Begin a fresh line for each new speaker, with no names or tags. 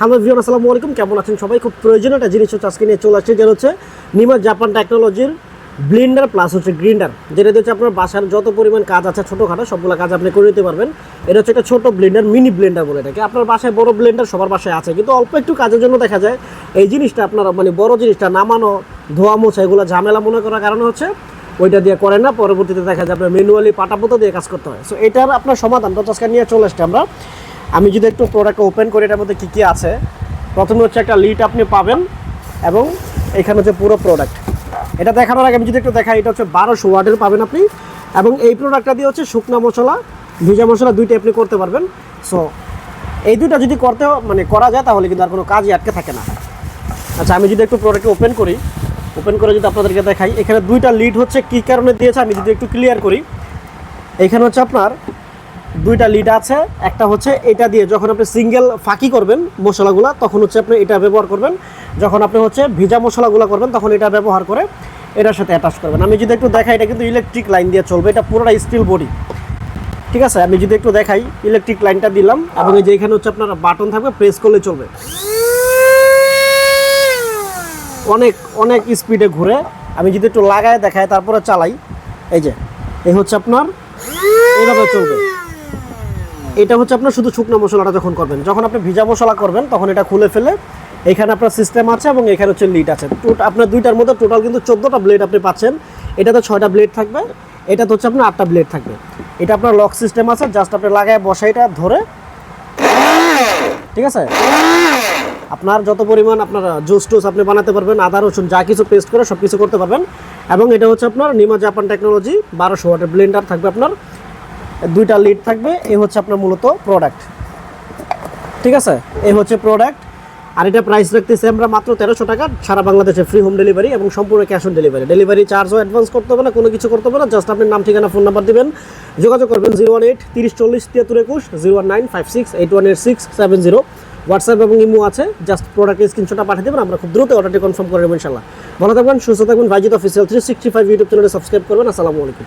Hello viewer আসসালামু আলাইকুম। কেমন আছেন সবাই? খুব প্রয়োজনীয় একটা জিনিস হচ্ছে আজকে নিয়ে চলে আসছে, যেটা হচ্ছে নিমা জাপান টেকনোলজির ব্লিন্ডার প্লাস হচ্ছে গ্রিন্ডার, যেটা হচ্ছে আপনার বাসার যত পরিমাণ কাজ আছে ছোটোখাটো, সবগুলো কাজ আপনি করে দিতে পারবেন। এটা হচ্ছে একটা ছোটো ব্লেন্ডার, মিনি ব্লেন্ডার বলে এটাকে। আপনার বাসায় বড় ব্লেন্ডার সবার বাসায় আছে, কিন্তু অল্প একটু কাজের জন্য দেখা যায় এই জিনিসটা আপনার মানে বড় জিনিসটা, নামানো, ধোয়া মোছা, এগুলো ঝামেলা মনে করার কারণ হচ্ছে ওইটা দিয়ে করে না। পরবর্তীতে দেখা যায় আপনার ম্যানুয়ালি পাটাপোতা দিয়ে কাজ করতে হয়। সো এটার আপনার সমাধানটা আজকে নিয়ে চলে আসছে আমরা। আমি যদি একটু প্রোডাক্ট ওপেন করি, এটার মধ্যে কী কী আছে? প্রথমে হচ্ছে একটা লিড আপনি পাবেন এবং এখানে হচ্ছে পুরো প্রোডাক্ট এটা দেখানোর আগে আমি যদি একটু দেখাই, এটা হচ্ছে বারোশো ওয়ার্ডের পাবেন আপনি এবং এই প্রোডাক্টটা দিয়ে হচ্ছে শুকনো মশলা, ভিজা মশলা দুইটা আপনি করতে পারবেন। সো এই দুইটা যদি করতে মানে করা যায়, তাহলে কিন্তু আর কোনো কাজই আটকে থাকে না। আচ্ছা আমি যদি একটু প্রোডাক্ট ওপেন করি ওপেন করে যদি আপনাদেরকে দেখাই, এখানে দুইটা লিড হচ্ছে কী কারণে দিয়েছে, আমি যদি একটু ক্লিয়ার করি। এখানে হচ্ছে আপনার দুইটা লিড আছে, একটা হচ্ছে এটা দিয়ে যখন আপনি সিঙ্গেল ফাঁকি করবেন মশলাগুলো, তখন হচ্ছে আপনি এটা ব্যবহার করবেন। যখন আপনি হচ্ছে ভিজা মশলাগুলো করবেন, তখন এটা ব্যবহার করে এটার সাথে অ্যাটাচ করবেন। আমি যদি একটু দেখাই, এটা কিন্তু ইলেকট্রিক লাইন দিয়ে চলবে, এটা পুরোটা স্টিল বডি ঠিক আছে? আমি যদি একটু দেখাই ইলেকট্রিক লাইনটা দিলাম, এবং এই যে এখানে হচ্ছে আপনার বাটন থাকবে প্রেস করলে চলবে। অনেক অনেক স্পিডে ঘুরে, আমি যদি একটু লাগায় দেখাই তারপরে চালাই। এই যে, এই হচ্ছে আপনার, এইভাবে চলবে। এটা হচ্ছে আপনার শুধু শুকনো মশলাটা যখন করবেন। যখন আপনি ভিজা মশলা করবেন, তখন এটা খুলে ফেলে। এখানে আপনার সিস্টেম আছে এবং এখানে হচ্ছে লিড আছে। আপনার দুইটার মধ্যে টোটাল কিন্তু চোদ্দোটা ব্লেড আপনি পাচ্ছেন। এটাতে ছয়টা ব্লেড থাকবে। এটাতে হচ্ছে আপনার আটটা ব্লেড থাকবে। এটা আপনার লক সিস্টেম আছে জাস্ট আপনি লাগায় বসাইটা ধরে। ঠিক আছে? আপনার যত পরিমাণ আপনার জুস টুস আপনি বানাতে পারবেন, আদা, রসুন, যা কিছু পেস্ট করে সব কিছু করতে পারবেন। এবং এটা হচ্ছে আপনার নিমা জাপান টেকনোলজি বারোশো ওয়াটের ব্লেন্ডার থাকবে আপনার। দুইটা লিড থাকবে এই হচ্ছে আপনার মূলত প্রোডাক্ট ঠিক আছে? এই হচ্ছে প্রোডাক্ট আর এটা প্রাইস রাখতেছি আমরা মাত্র তেরোশো টাকা, সারা বাংলাদেশে ফ্রি হোম ডেলিভারি এবং সম্পূর্ণ ক্যাশ অন ডেলিভারি ডেলিভারি চার্জও অ্যাডভান্স করতে হবে না, কোনো কিছু করতে হবে না জাস্ট আপনি নাম, ঠিকানা ফোন নাম্বার দেবেন। যোগাযোগ করবেন জিরো ওয়ান এইট তিরিশ চল্লিশ, তিয়াত্তর, একুশ zero one nine five six eight one eight six seven zero WhatsApp এবং ইমো আছে জাস্ট প্রোডাক্টের স্ক্রিনশটটা পাঠিয়ে দেবেন, আমরা খুব দ্রুত অর্ডারটি কনফার্ম করে দেবো ইনশাল্লাহ ভালো থাকবেন, সুস্থ থাকবেন Bhaijit official three sixty five YouTube চ্যানেলে সাবস্ক্রাইব করবেন, আসসালামু আলাইকুম।